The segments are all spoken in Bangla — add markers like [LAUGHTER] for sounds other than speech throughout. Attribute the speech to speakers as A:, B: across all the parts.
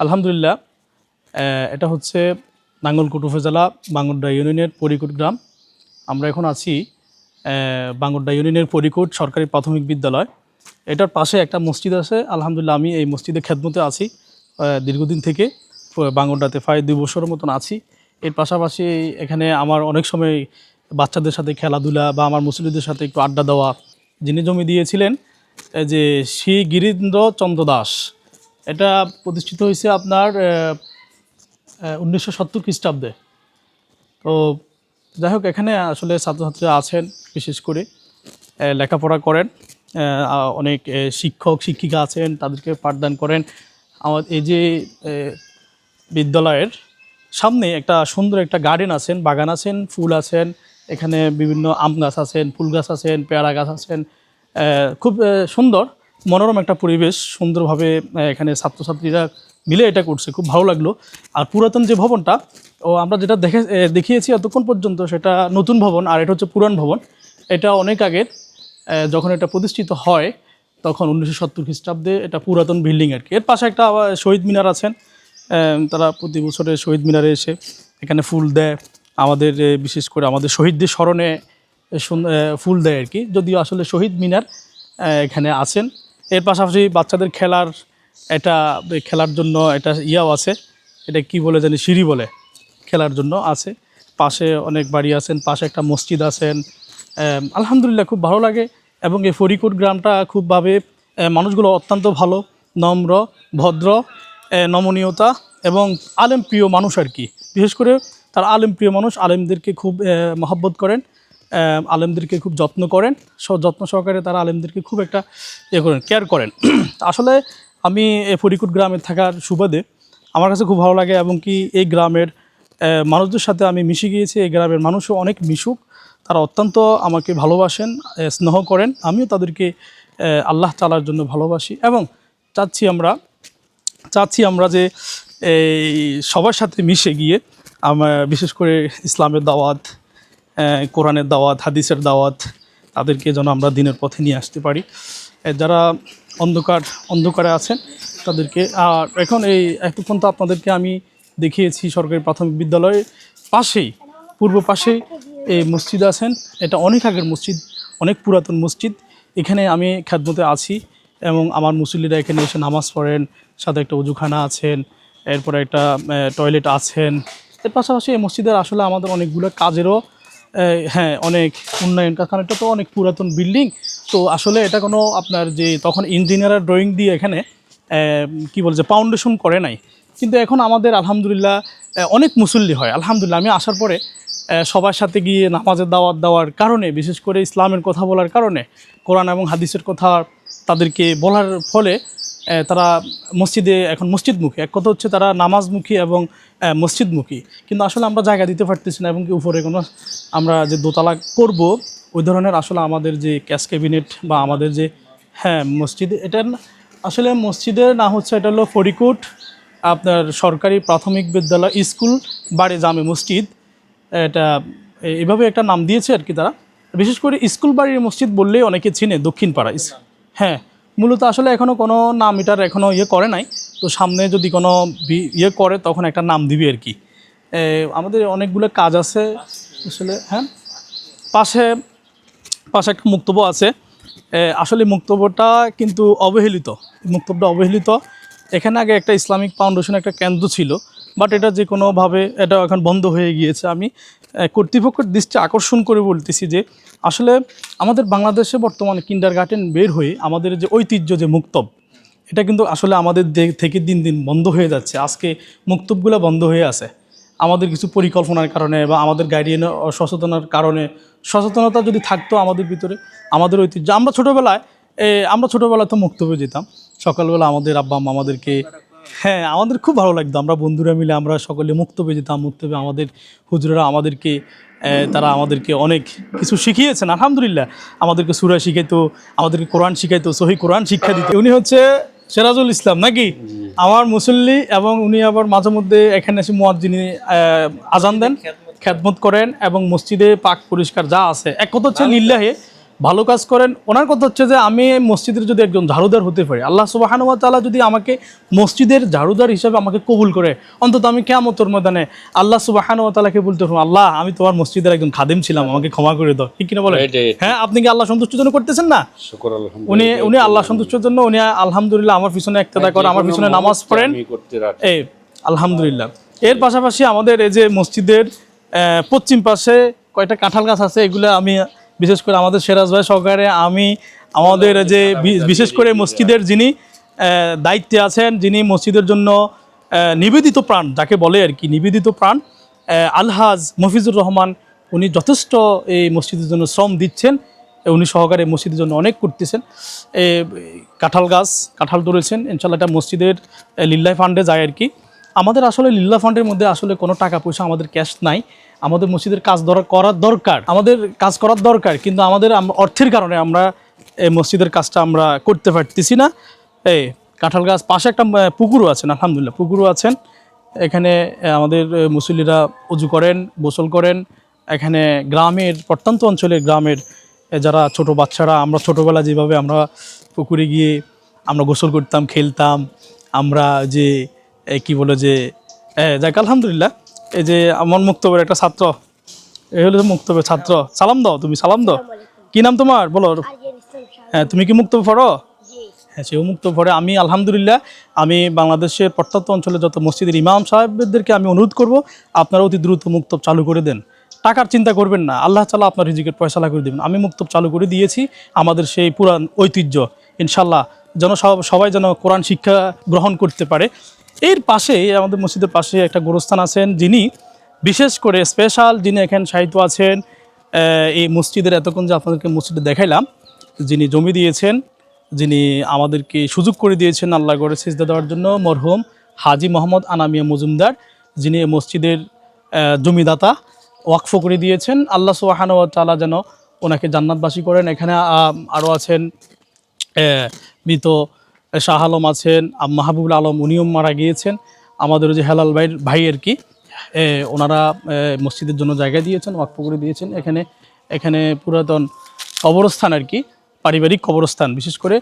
A: আলহামদুলিল্লাহ এটা হচ্ছে নাঙ্গলকোট উপজেলা বাঙ্গরডা ইউনিয়নের পরিকুট গ্রাম। আমরা এখন আছি আহ, বাঙ্গরডা ইউনিয়নের পরিকুট সরকারি প্রাথমিক বিদ্যালয়। এটার পাশে একটা মসজিদ আছে আলহামদুলিল্লাহ আমি এই মসজিদে খেদমতে আছি দীর্ঘদিন থেকে বাঙ্গরডাতে প্রায় দুই বছরের মতন আছি। এর পাশাপাশি এখানে আমার অনেক সময় বাচ্চাদের সাথে খেলাধুলা বা আমার মুসলিমদের সাথে একটু আড্ডা দেওয়া যিনি জমি দিয়েছিলেন যে শ্রী গিরীন্দ্র চন্দ্র দাস। এটা প্রতিষ্ঠিত হয়েছে আপনার উনিশশো সত্তর খ্রিস্টাব্দে। তো যাই হোক, এখানে আসলে ছাত্রছাত্রীরা আছেন বিশেষ করে লেখাপড়া করেন অনেক শিক্ষক, শিক্ষিকা আছেন, তাদেরকে পাঠদান করেন। আমার এই যে বিদ্যালয়ের সামনে একটা সুন্দর একটা গার্ডেন আছেন, বাগান আছেন, ফুল আছেন, এখানে বিভিন্ন আম গাছ আছেন, ফুল গাছ আছেন, পেয়ারা গাছ আছেন খুব সুন্দর। মনোরম একটা পরিবেশ সুন্দরভাবে এখানে ছাত্রছাত্রীরা মিলে এটা করছে, খুব ভালো লাগল। আর পুরাতন যে ভবনটা, ও আমরা যেটা দেখে দেখিয়েছি এতক্ষণ পর্যন্ত, সেটা নতুন ভবন, আর এটা হচ্ছে পুরান ভবন। এটা অনেক আগের যখন এটা প্রতিষ্ঠিত হয়, তখন উনিশশো সত্তর খ্রিস্টাব্দে এটা পুরাতন বিল্ডিং আর কি। এর পাশে একটা শহীদ মিনার আছেন তারা প্রতি বছরে শহীদ মিনারে এসে এখানে ফুল দেয়। আমাদের বিশেষ করে আমাদের শহীদদের স্মরণে ফুল দেয় আর কি। যদিও আসলে শহীদ মিনার এখানে আছেন এর পাশাপাশি বাচ্চাদের খেলার এটা খেলার জন্য এটা ইয়াও আছে। এটা কি বলে জানি? সিঁড়ি বলে খেলার জন্য আছে। পাশে অনেক বাড়ি আছেন, পাশে একটা মসজিদ আছেন। আলহামদুলিল্লাহ খুব ভালো লাগে এবং এই ফরিকুট গ্রামটা খুবভাবে মানুষগুলো অত্যন্ত ভালো, নম্র, ভদ্র নমনীয়তা এবং আলেম প্রিয় মানুষ আর কি। বিশেষ করে তারা আলেম প্রিয় মানুষ আলেমদেরকে খুব মহব্বত করেন। আলেমদেরকে খুব যত্ন করেন যত্ন সহকারে তারা আলেমদেরকে খুব একটা ইয়ে করেন কেয়ার করেন। [CLEARS THROAT] আসলে আমি ফরিকুট গ্রামে থাকার সুবাদে আমার কাছে খুব ভালো লাগে এবং কি এই গ্রামের মানুষদের সাথে আমি মিশে গিয়েছি, এই গ্রামের মানুষও অনেক মিশুক, তারা অত্যন্ত আমাকে ভালোবাসেন স্নেহ করেন, আমিও তাদেরকে আল্লাহ তালার জন্য ভালোবাসি এবং চাচ্ছি আমরা চাচ্ছি আমরা যে এই সবার সাথে মিশে গিয়ে বিশেষ করে ইসলামের দাওয়াত কোরআনের দাওয়াত, হাদিসের দাওয়াত, তাদেরকে যেন আমরা দিনের পথে নিয়ে আসতে পারি। যারা অন্ধকার, অন্ধকারে আছেন, তাদেরকে, আর এখন এই এতক্ষণ তো আপনাদেরকে আমি দেখিয়েছি সরকারি প্রাথমিক বিদ্যালয়ের পাশেই, পূর্ব পাশেই এই মসজিদ আছেন। এটা অনেক আগের মসজিদ, অনেক পুরাতন মসজিদ। এখানে আমি খ্যাতমতে আছি এবং আমার মুসল্লিরা এখানে এসে নামাজ পড়েন, সাথে একটা উজুখানা আছেন, এরপরে একটা টয়লেট আছেন। এর পাশাপাশি এই মসজিদের আসলে আমাদের অনেকগুলো কাজেরও হ্যাঁ অনেক উন্নয়ন কারণ এটা তো অনেক পুরাতন বিল্ডিং তো আসলে এটা কোনো আপনার যে তখন ইঞ্জিনিয়ারের ড্রয়িং দিয়ে এখানে কি বলছে ফাউন্ডেশন করে নাই। কিন্তু এখন আমাদের আলহামদুলিল্লাহ অনেক মুসল্লি হয়, আলহামদুলিল্লাহ। আমি আসার পরে সবার সাথে গিয়ে নামাজের দাওয়াত দেওয়ার কারণে, বিশেষ করে ইসলামের কথা বলার কারণে, কোরআন এবং হাদিসের কথা তাদেরকে বলার ফলে তারা মসজিদে এখন মসজিদমুখী। এক কথা হচ্ছে তারা নামাজমুখী এবং মসজিদমুখী। কিন্তু আসলে আমরা জায়গা দিতে পারতেছি না এবং কি উপরে কোনো আমরা যে দোতলা করব, ওই ধরনের আসলে আমাদের যে ক্যাশ ক্যাবিনেট বা আমাদের যে হ্যাঁ মসজিদ, এটা আসলে মসজিদের না হচ্ছে, এটা হলো ফরিকুট, আপনার সরকারি প্রাথমিক বিদ্যালয়, স্কুল, বাড়ি, জামে মসজিদ। এটা এভাবে একটা নাম দিয়েছে আর কি তারা। বিশেষ করে স্কুল বাড়ির মসজিদ বললেই অনেকে চিনে দক্ষিণ পাড়া হ্যাঁ মূলত আসলে এখনও কোনো নাম এটার এখনও ইয়ে করে নাই। তো সামনে যদি কোনো ইয়ে করে, তখন একটা নাম দিবি আর কি। আমাদের অনেকগুলো কাজ আছে। আসলে হ্যাঁ? পাশে পাশে একটা মুক্তব্য আছে। আসলে মুক্তব্যটা কিন্তু অবহেলিত। মুক্তব্যটা অবহেলিত। এখানে আগে একটা ইসলামিক ফাউন্ডেশন একটা কেন্দ্র ছিল। বাট এটা যে কোনোভাবে এটা এখন বন্ধ হয়ে গিয়েছে। আমি কর্তৃপক্ষের দৃষ্টি আকর্ষণ করে বলতেছি যে, আসলে আমাদের বাংলাদেশে বর্তমানে কিন্ডার গার্ডেন বের হয়ে আমাদের যে ঐতিহ্য যে মুক্তব, এটা কিন্তু আসলে আমাদের থেকে দিন দিন বন্ধ হয়ে যাচ্ছে। আজকে মুক্তবগুলো বন্ধ হয়ে আছে। আমাদের কিছু পরিকল্পনার কারণে বা আমাদের গাইডিয়ানের সচেতনার কারণে সচেতনতা যদি থাকতো আমাদের ভিতরে, আমাদের ঐতিহ্য, আমরা ছোটোবেলায় আমরা ছোটোবেলায় তো মুক্তবে যেতাম। সকালবেলা আমাদের আব্বা আমাদেরকে হ্যাঁ আমাদের খুব ভালো লাগতো। আমরা বন্ধুরা মিলে আমরা সকলে মুক্তবে যেতাম মুক্তবে আমাদের হুজুরেরা আমাদেরকে তারা আমাদেরকে অনেক কিছু শিখিয়েছেন আলহামদুলিল্লাহ। আমাদেরকে সুরা শিখাইতো আমাদেরকে কোরআন শিখাইতো সহি কোরআন শিক্ষা দিত। উনি হচ্ছে সেরাজুল ইসলাম নাকি? আমার মুসল্লি এবং উনি আবার মাঝে মধ্যে এখানে এসে মুয়াজ্জিনী আজান দেন খ্যাতমত করেন এবং মসজিদে পাক পরিষ্কার যা আছে। এক কথা হচ্ছে লিল্লাহে ভালো কাজ করেন। ওনার কথা হচ্ছে যে আমি মসজিদের যদি একজন ঝাড়ুদার হতে পারি আল্লাহ সুবাহানুয়া তালা যদি আমাকে মসজিদের ঝাড়ুদার হিসাবে আমাকে কবুল করে অন্তত আমি কেমতর ময়দানে আল্লাহ সুবাহানুয়া তালাকে বলতে পারব আল্লাহ আমি তোমার মসজিদের একজন খাদিম ছিলাম আমাকে ক্ষমা করে দাও। ঠিক কিনা বলে হ্যাঁ আপনি কি আল্লাহ সন্তুষ্টির জন্য করতেছেন না? উনি উনি আল্লাহ সন্তুষ্টির জন্য উনি আলহামদুলিল্লাহ আমার পিছনে একতেদা করে আমার পিছনে নামাজ পড়েন। এই আলহামদুলিল্লাহ। এর পাশাপাশি আমাদের এই যে মসজিদের আহ, পশ্চিম পাশে কয়টা কাঁঠাল গাছ আছে এগুলো আমি বিশেষ করে আমাদের সেরাজ ভাই সহকারে আমি আমাদের যে বিশেষ করে মসজিদের যিনি দায়িত্বে আছেন যিনি মসজিদের জন্য নিবেদিত প্রাণ যাকে বলে আর কি নিবেদিত প্রাণ আলহাজ মফিজুর রহমান উনি যথেষ্ট এই মসজিদের জন্য শ্রম দিচ্ছেন উনি সহকারে মসজিদের জন্য অনেক করতেছেন। এ, কাঁঠাল গাছ কাঁঠাল তুলেছেন ইনশাল্লাহ এটা মসজিদের এ, লিল্লাহ ফান্ডে যায় আর কি। আমাদের আসলে লিল্লা ফান্ডের মধ্যে আসলে কোনো টাকা পয়সা আমাদের ক্যাশ নাই। আমাদের মসজিদের কাজ করার দরকার। আমাদের কাজ করার দরকার, কিন্তু আমাদের অর্থের কারণে আমরা এই মসজিদের কাজটা আমরা করতে পারতেছি না। এই কাঁঠাল গাছ পাশে একটা পুকুরও আছেন আলহামদুলিল্লাহ, পুকুরও আছেন। এখানে আমাদের মুসল্লিরা উজু করেন, গোসল করেন। এখানে গ্রামের, প্রত্যন্ত অঞ্চলের গ্রামের যারা ছোট বাচ্চারা, আমরা ছোটোবেলা যেভাবে আমরা পুকুরে গিয়ে আমরা গোসল করতাম, খেলতাম, আমরা যে কি বলে যে যাক আলহামদুলিল্লাহ। এই যে আমার মুক্তবের একটা ছাত্র এই হলো মুক্তবের ছাত্র। সালাম দাও তুমি সালাম দাও। কি নাম তোমার? বলো। হ্যাঁ তুমি কি মুক্তব পড়ো? হ্যাঁ সেও মুক্ত পড়ে। আমি আলহামদুলিল্লাহ আমি বাংলাদেশের প্রত্যন্ত অঞ্চলে যত মসজিদের ইমাম সাহেবদেরকে আমি অনুরোধ করব আপনারা অতি দ্রুত মুক্তব চালু করে দেন। টাকার চিন্তা করবেন না। আল্লাহ তালা আপনার রিজিকের পয়সালা করে দেবেন। আমি মুক্তব চালু করে দিয়েছি আমাদের সেই পুরান ঐতিহ্য। ইনশাল্লাহ যেন সব- সবাই যেন কোরআন শিক্ষা গ্রহণ করতে পারে। এর পাশে আমাদের মসজিদের পাশে একটা গোরস্থান আছেন যিনি। বিশেষ করে স্পেশাল যিনি এখানে সাহিত্য আছেন এই মসজিদের এতক্ষণ যে আপনাদেরকে মসজিদে দেখাইলাম, যিনি জমি দিয়েছেন, যিনি আমাদেরকে সুযোগ করে দিয়েছেন আল্লাহ গড়ে সিজদা দেওয়ার জন্য, মরহুম হাজি মোহাম্মদ আনামিয়া মজুমদার, যিনি মসজিদের জমিদাতা, ওয়াকফ করে দিয়েছেন। আল্লাহ সুবাহান তালা যেন ওনাকে জান্নাতবাসী করেন। এখানে আরও আছেন মৃত শাহ আলম আছেন মাহবুবুল আলম উনিও মারা গিয়েছেন। আমাদের যে হেলাল ভাইয়ের ভাই আর কি ওনারা মসজিদের জন্য জায়গা দিয়েছেন ওয়াকফ করে দিয়েছেন। এখানে এখানে পুরাতন কবরস্থান আর কি, পারিবারিক কবরস্থান। বিশেষ করে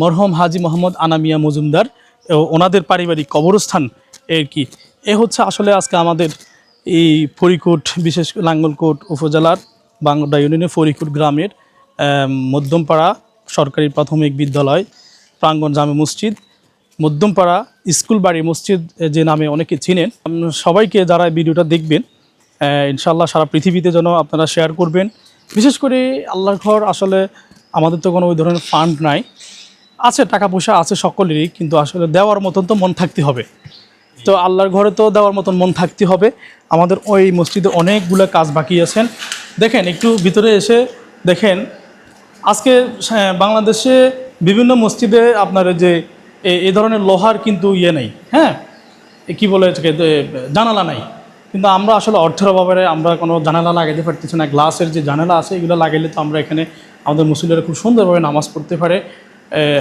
A: মরহম হাজি মোহাম্মদ আনামিয়া মজুমদার ওনাদের পারিবারিক কবরস্থান এর কি। এ হচ্ছে আসলে আজকে আমাদের এই ফরিকুট বিশেষ লাঙ্গলকোট উপজেলার বাংলা ইউনিয়নের ফরিকুট গ্রামের মধ্যমপাড়া সরকারি প্রাথমিক বিদ্যালয় প্রাঙ্গণ জামে মসজিদ, মধ্যমপাড়া স্কুল বাড়ি মসজিদ যে নামে অনেকে চিনেন। সবাইকে যারা ভিডিওটা দেখবেন ইনশাল্লাহ সারা পৃথিবীতে যেন আপনারা শেয়ার করবেন। বিশেষ করে আল্লাহর ঘর আসলে আমাদের তো কোনো ওই ধরনের ফান্ড নাই। আছে টাকা পয়সা আছে সকলেরই, কিন্তু আসলে দেওয়ার মতন তো মন থাকতে হবে। তো আল্লাহর ঘরে তো দেওয়ার মতন মন থাকতে হবে। আমাদের ওই মসজিদে অনেকগুলো কাজ বাকি আছেন। দেখেন, একটু ভিতরে এসে দেখেন, আজকে বাংলাদেশে বিভিন্ন মসজিদে আপনার যে এ- ধরনের লোহার কিন্তু ইয়ে নেই হ্যাঁ? কি বলে জানালা নাই। কিন্তু আমরা আসলে অর্থের অভাবে আমরা কোনো জানালা লাগাইতে পারতেছি না। গ্লাসের যে জানালা আছে, এগুলো লাগাইলে তো আমরা এখানে আমাদের মুসলিমরা খুব সুন্দরভাবে নামাজ পড়তে পারে।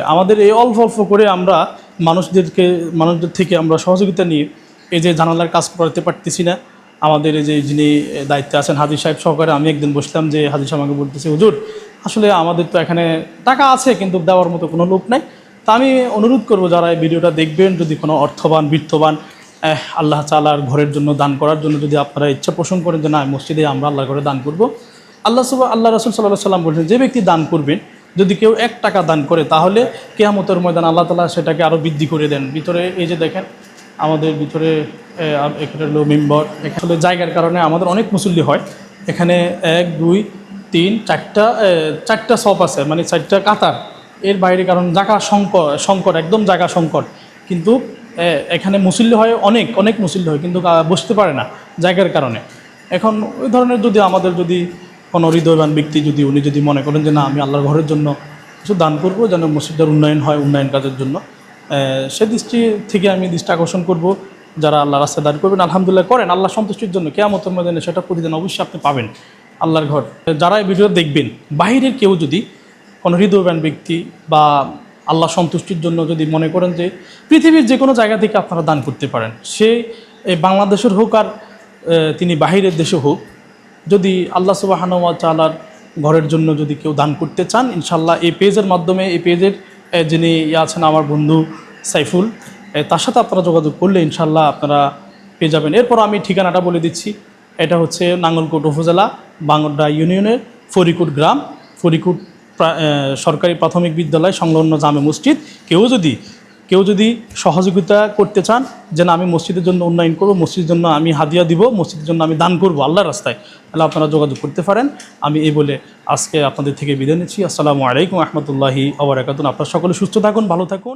A: আমাদের এই অল্প অল্প করে আমরা মানুষদেরকে, মানুষদের থেকে আমরা সহযোগিতা নিয়ে এই যে জানালার কাজ করতে পারতেছি না। আমাদের এই যে যিনি দায়িত্বে আছেন হাজির সাহেব সহকারে আমি একদিন বসলাম যে হাজির সাহেব আমাকে বলতেছে, হুজুর আসলে আমাদের তো এখানে টাকা আছে, কিন্তু দেওয়ার মতো কোনো লোক নাই। তা আমি অনুরোধ করব যারা এই ভিডিওটা দেখবেন, যদি কোনো অর্থবান, বিত্তবান আল্লাহ তালার ঘরের জন্য দান করার জন্য যদি আপনারা ইচ্ছা পোষণ করেন যে না মসজিদে আমরা আল্লাহর ঘরে দান করব। আল্লাহ সুবা, আল্লাহ রসুল সাল্লাহ সাল্লাম বলছেন, যে ব্যক্তি দান করবেন, যদি কেউ এক টাকা দান করে, তাহলে কেয়ামতের ময়দান আল্লাহ তালা সেটাকে আরও বৃদ্ধি করে দেন। ভিতরে এই যে দেখেন, আমাদের ভিতরে এখানে হলো মেম্বর, এখানে জায়গার কারণে আমাদের অনেক মুসল্লি হয়। এখানে এক, দুই তিন, চারটা চারটা শপ আছে মানে চারটা কাতার। এর বাইরে কারণ জায়গা সংকট সংকট একদম জায়গা সংকট কিন্তু এখানে মুসল্লি হয় অনেক অনেক মুসল্লি হয়, কিন্তু বসতে পারে না জায়গার কারণে। এখন ওই ধরনের যদি আমাদের যদি কোনো হৃদয়বান ব্যক্তি যদি উনি যদি মনে করেন যে না, আমি আল্লাহর ঘরের জন্য কিছু দান করব যেন মসজিদের উন্নয়ন হয়, উন্নয়ন কাজের জন্য সে দৃষ্টি থেকে আমি দৃষ্টি আকর্ষণ করব। যারা আল্লাহ রাস্তায় দাঁড় করবেন, আলহামদুলিল্লাহ করেন, আল্লাহ সন্তুষ্টির জন্য কেয়ামতের ময়দানে সেটা প্রতিদিন অবশ্যই আপনি পাবেন। আল্লাহর ঘর। যারা এই ভিডিও দেখবেন বাইরের কেউ যদি কোনো হৃদয়বান ব্যক্তি বা আল্লাহ সন্তুষ্টির জন্য যদি মনে করেন যে পৃথিবীর যে কোনো জায়গা থেকে আপনারা দান করতে পারেন, সে এই বাংলাদেশের হোক আর তিনি বাহিরের দেশে হোক, যদি আল্লাহ সুবাহানুয়া তালার ঘরের জন্য যদি কেউ দান করতে চান ইনশাল্লাহ এই পেজের মাধ্যমে, এই পেজের যিনি ইয়ে আছেন আমার বন্ধু সাইফুল তার সাথে আপনারা যোগাযোগ করলে ইনশাল্লাহ আপনারা পেয়ে যাবেন। এরপর আমি ঠিকানাটা বলে দিচ্ছি। এটা হচ্ছে নাঙ্গলকোট উপজেলা বাংলা ইউনিয়নের ফরিকুট গ্রাম, ফরিকুট সরকারি প্রাথমিক বিদ্যালয় সংলগ্ন জামে মসজিদ। কেউ যদি কেউ যদি সহযোগিতা করতে চান যে আমি মসজিদের জন্য উন্নয়ন করব, মসজিদের জন্য আমি হাদিয়া দিব, মসজিদের জন্য আমি দান করব আল্লাহর রাস্তায়, তাহলে আপনারা যোগাযোগ করতে পারেন। আমি এই বলে আজকে আপনাদের থেকে বিদায় নিচ্ছি। আসসালামু আলাইকুম রহমতুল্লাহি আবরাকাতুন আপনারা সকলে সুস্থ থাকুন, ভালো থাকুন।